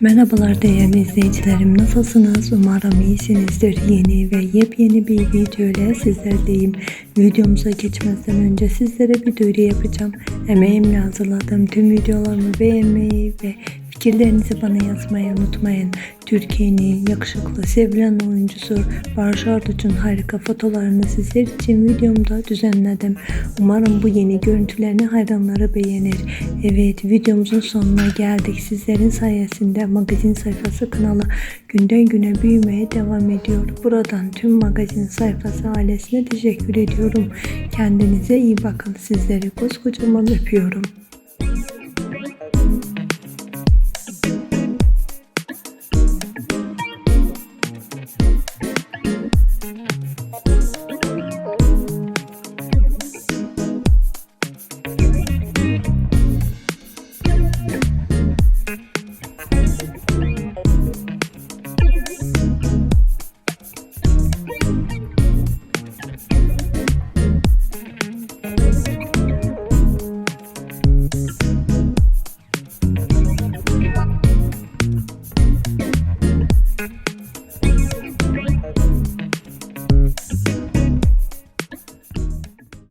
Merhabalar değerli izleyicilerim nasılsınız? Umarım iyisinizdir. Yeni ve yepyeni bir video ile sizlerdeyim. Videomuza geçmezden önce sizlere bir duyuru yapacağım. Emeğimle hazırladığım tüm videolarımı beğenmeyi ve fikirlerinizi bana yazmayı unutmayın Türkiye'nin yakışıklı sevilen oyuncusu Barış Arduç'un harika fotolarını sizler için videomda düzenledim umarım bu yeni görüntülerini hayranları beğenir evet videomuzun sonuna geldik sizlerin sayesinde magazin sayfası kanalı günden güne büyümeye devam ediyor. Buradan tüm magazin sayfası ailesine teşekkür ediyorum. Kendinize iyi bakın. Sizleri koskocaman öpüyorum.